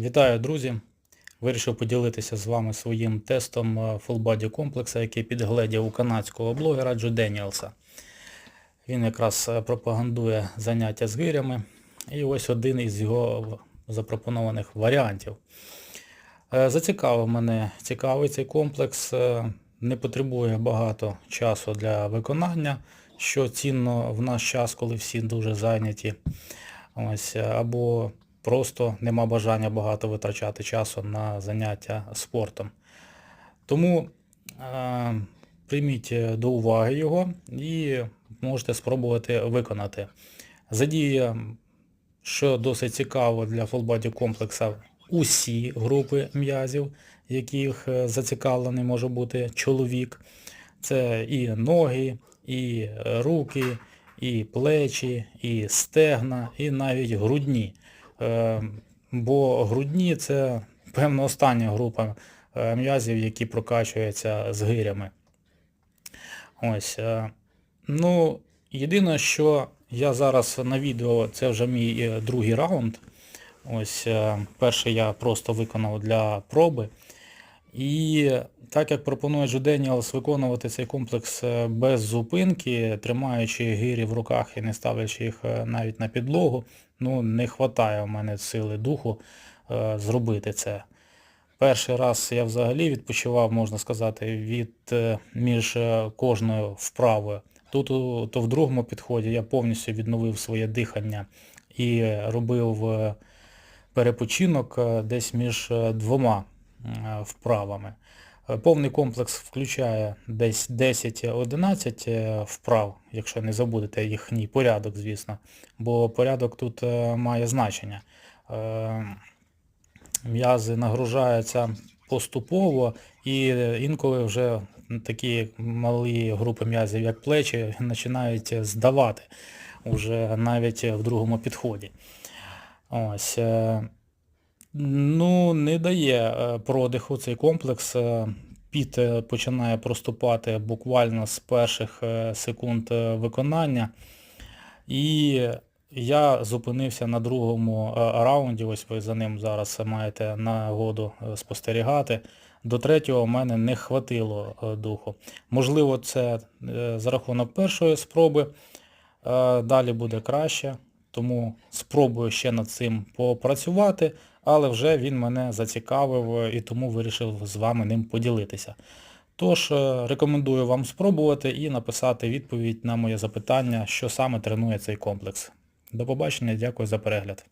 Вітаю, друзі! Вирішив поділитися з вами своїм тестом е, Full Body комплекса, який підгледів у канадського блогера Джо Деніелса. Він якраз е, пропагандує заняття з гирями. І ось один із його запропонованих варіантів. Е, Зацікавив мене цікавий цей комплекс, не потребує багато часу для виконання, що цінно в наш час, коли всі дуже зайняті. Ось, або просто нема бажання багато витрачати часу на заняття спортом. Тому е, прийміть до уваги його і можете спробувати виконати. Задіє, що досить цікаво для фулбоді комплекса, усі групи м'язів, яких е, зацікавлений може бути чоловік. Це і ноги, і е, руки, і плечі, і стегна, і навіть грудні. Е, Бо грудні це певно остання група е, м'язів, які прокачуються з гирями. Ось. е, Ну, єдине, що я зараз на відео, це вже мій другий раунд. Ось перший я просто виконав для проби. І так як пропонує Джо Деніелс виконувати цей комплекс е, без зупинки, тримаючи гирі в руках і не ставлячи їх е, навіть на підлогу, ну не вистачає у мене сили духу е, зробити це. Перший раз я взагалі відпочивав, можна сказати, від між кожною вправою. Тут то в другому підході я повністю відновив своє дихання і робив перепочинок десь між двома вправами. Е, Повний комплекс включає десь 10-11 е, вправ, якщо не забудете їхній порядок, звісно, бо порядок тут е, має значення. Е, М'язи нагружаються поступово і інколи вже такі малі групи м'язів, як плечі, починають здавати уже навіть в другому підході. Ось. Ну, не дає е, продиху цей комплекс. е, Піт е, починає проступати буквально з перших секунд виконання. І я зупинився на другому раунді, ось ви за ним зараз маєте нагоду спостерігати. До третього в мене не хватило духу. Можливо, це за рахунок першої спроби. Далі буде краще, тому спробую ще над цим попрацювати, але вже він мене зацікавив е, і тому вирішив з вами ним поділитися. Тож, е, рекомендую вам спробувати і написати відповідь на моє запитання, що саме тренує цей комплекс. До побачення, дякую за перегляд.